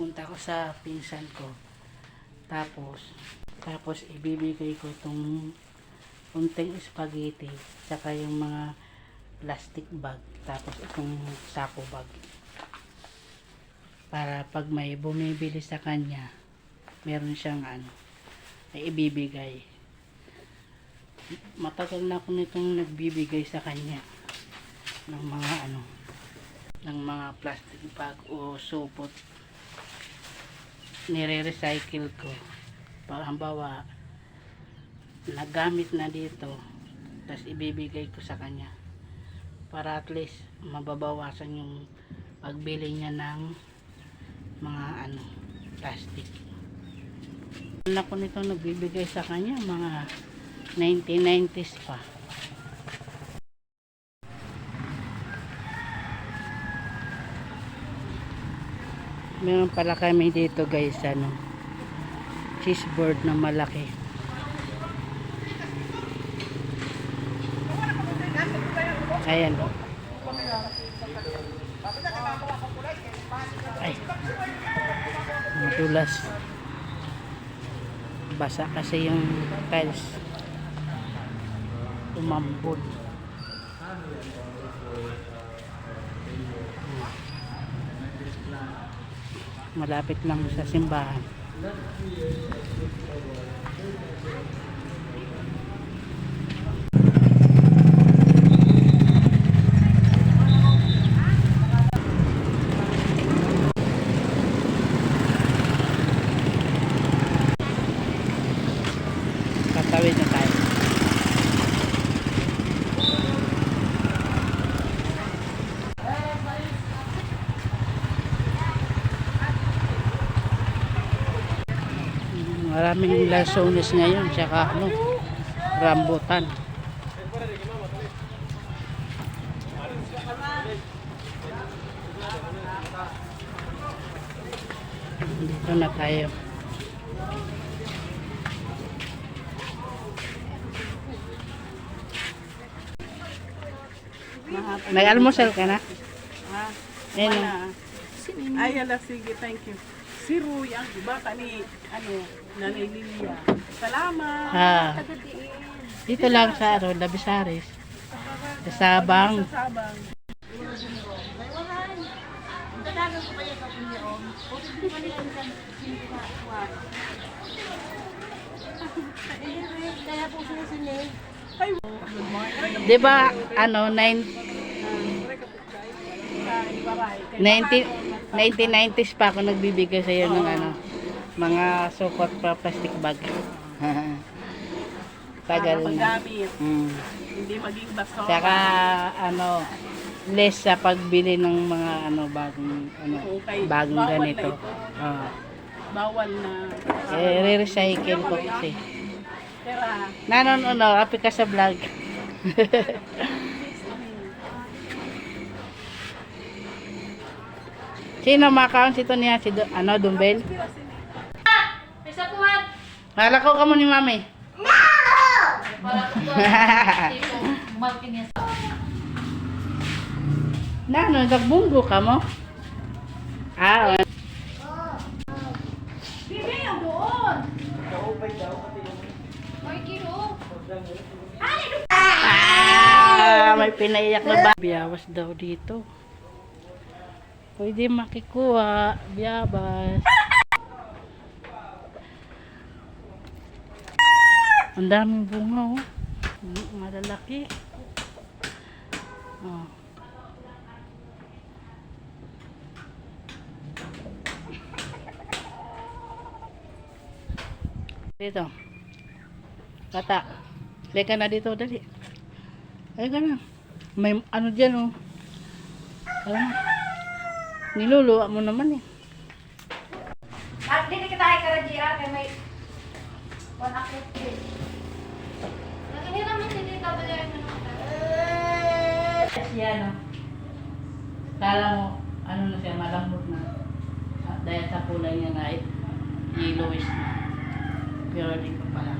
pupunta ko sa pinsan ko. Tapos, tapos ibibigay ko itong unting spaghetti, saka yung mga plastic bag, tapos itong sako bag. Para pag may bumibili sa kanya, meron siyang ano, ay ibibigay. Matagal na ako nitong nagbibigay sa kanya ng mga ano, ng mga plastic bag o supot. Nire-recycle ko. Para hambawa, nagamit na dito, tapos ibibigay ko sa kanya. Para at least mababawasan yung pagbili niya ng mga ano, plastic. Wala ko nito nagbibigay sa kanya, mga 1990s pa. Meron pala kami dito guys, ano, cheeseboard na malaki. Ayan. Ay. Madulas. Basa kasi yung tiles. Umambod. Malapit lang sa simbahan. Tatawid na tayo. Maraming lasones ngayon, tsaka ano, rambutan. Dito na tayo. Nag-almusal ka na? Ayun. wala. Ay, ala, sige, thank you. Si Ruy, ang iba kani, ano, Nanay Lilia. Salamat. Ha. Dito lang sa ano, Labisares. Sa Sabang. Sa Sabang. Ay, good morning. 'Di ba ano 9 19 1990s pa ako nagbibigay sa iyo ng ano mga support pa plastic bag. Tagal na. Mm. hindi maging basura. Saka ano less sa pagbili ng mga ano bagong ano Okay. bagong Bawal ganito. ito. Ah. Bawal na. eh re-recycle ko kasi. Pero, ah, Nanon ano, api ka sa vlog. Sino ma-account ito niya? Si ano, Dumbel? Ko ka mo ni mami. Niya sa... Nano, nagbunggo ka mo? Ah, o- Bibi, ang doon. Ay, kilo. ah, may pinaiyak na ba? Biyawas daw dito. Pwede makikuha. Biyabas. Ang daming bunga, oh. Mm, Malalaki. Oh. Dito. Kata. Leka na dito, dali. Ay ka na. May ano dyan, oh. Alam mo. Niluluwa mo naman, eh. At dito kita ay karajia kay may... One akit din. Nakini naman si Tita Balay na Siya, no? Kala mo, ano na siya, malambot na. Ah, dahil sa kulay niya na, yellowish na. Pero di pa pala.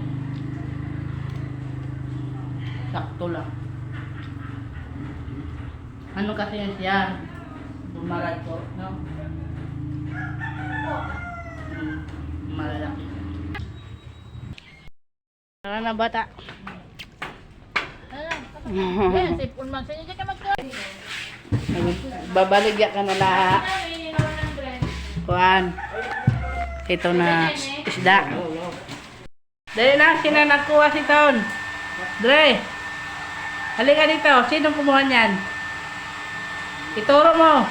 Sakto lang. Ano kasi yan siya? Bumarad ko, no? Parang na bata. Yan, sipon man sa inyo. Diyan ka magkain. Babaligya ka na la. Kuan. Ito na isda. Dali na, sino nagkuha si Ton? Dre. Halika dito. Sino kumuha niyan? Ituro mo.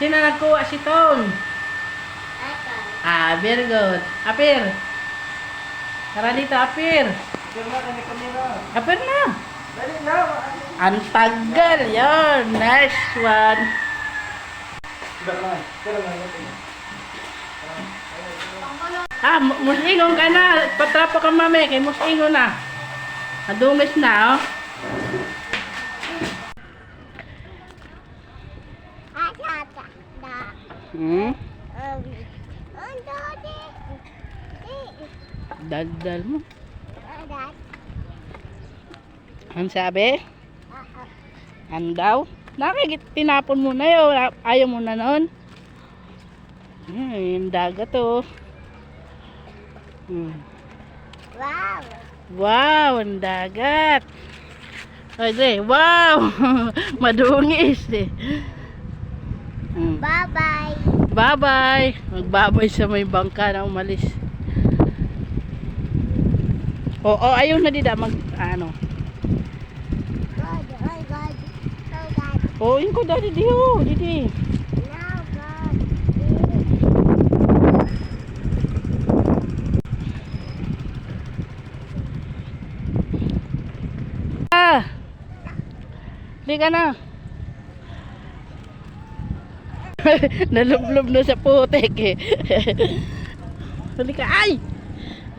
Sino nagkuha si Ton? Ah, very good. Apir. Tara dito, Apir. Apir na. Ang tagal yon. Nice one. Ah, mu- musingon ka na. Patrapo ka mami. Kay musingon na. Nadungis na, oh. Hmm? Daldal mo. Ang sabi? Ano daw? Nakikit, tinapon mo na yun. Ayaw mo na noon. Hmm, yung dagat oh. Hmm. Wow! Wow, ang dagat. Dre, wow! Madungis eh. Hmm. Bye-bye! Bye-bye! Magbabay sa may bangka na umalis. Oo, oh, ayaw na dida mag, ano. God, oh God, oh God, oh, yun ko dadi di oh, didi. now God. Ah! Di na. Nalublob na sa putek eh. Hali ka, ay!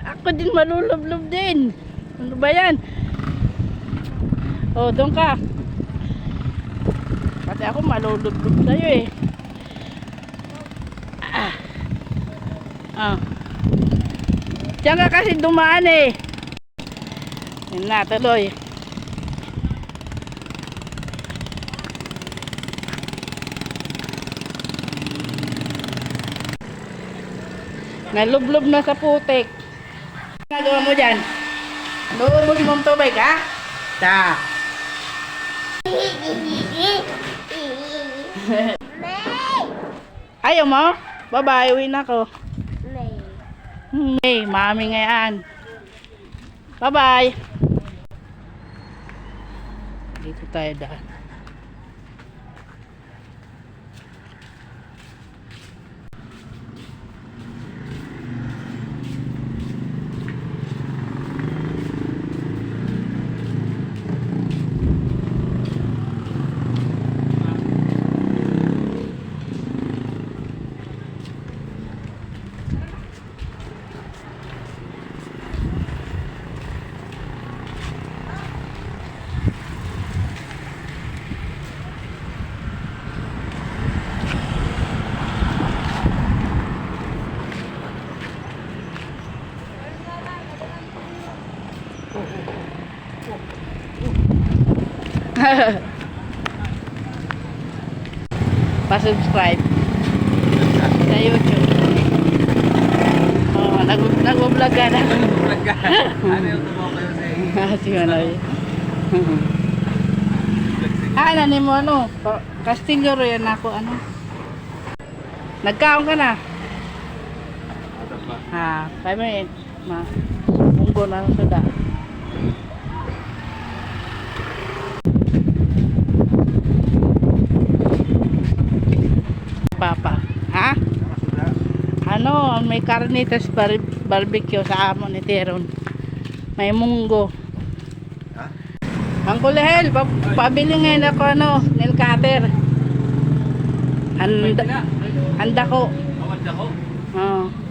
Ako din malulublob din. Ano ba yan? Oh, doon ka. Pati ako malulublob sa'yo eh. Ah. Ah. Diyan ka kasi dumaan eh. Yun na, tuloy. Nalublob na sa putik. Nagawa mo dyan? Luubos mong tubig, ha? Ta. May! Ayaw mo? Bye-bye, uwi na ako. May. Hey, mami ngayon. Bye-bye. Dito tayo daan. Pa-subscribe sa YouTube. Oh, nag nag-vlog ka na. Ano yung tumaw kayo sa Ah, si Manoy. ah, nani mo ano? Castillo ro yan ako ano. Nagkaon ka na. Ha, five minutes. Ma, munggo na sa da. Papa. Ha? Ano, may carnitas bar barbecue sa amon ni Teron. May munggo. Ha? Ang kulehel, pa pabili ngayon ako ano, nail cutter. Handa, handa ko. Awad ako. Oo. Ayun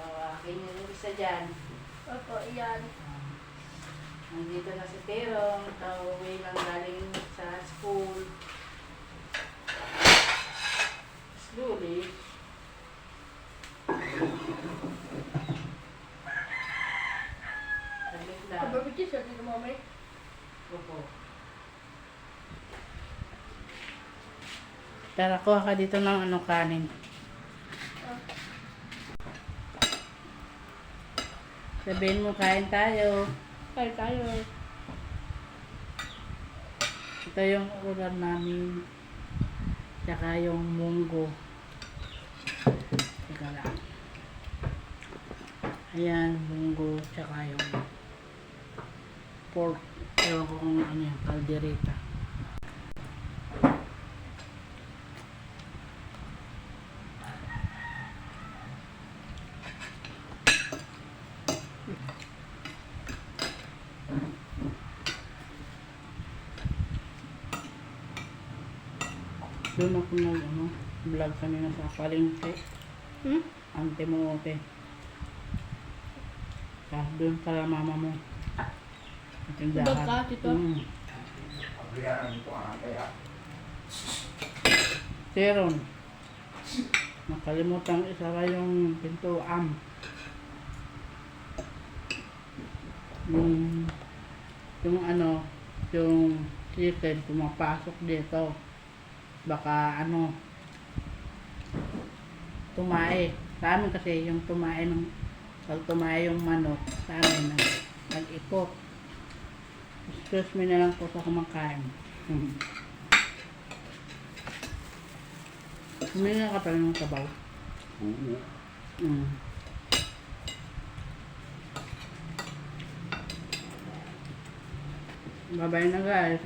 Oo, akin yung isa dyan. Opo, iyan. Nandito na si Terong, kauwi lang galing sa school. Slowly. kami. Tara, kuha ka dito ng ano kanin. Sabihin mo, kain tayo. Kaya tayo. Ito yung ulam namin. Tsaka yung munggo. Teka lang. Ayan, munggo. Tsaka yung pork. Ewan ko kung ano yung kaldereta. Doon ako nag ano, vlog kanina sa palengke. Hmm? Ante mo ote. Ah, doon pala mama mo. Tindahan. Doon ka, tito? Mm. Teron. Nakalimutan isara yung pintuan. Yung, yung ano, yung chicken pumapasok dito. Baka ano, tumae. Sa amin kasi yung tumae ng, pag tumae yung manok, sa amin nag, nag-ipot. Excuse me na lang po sa kumakain. Huminga ka pala ng sabaw. Oo. Mm. Bye-bye na guys.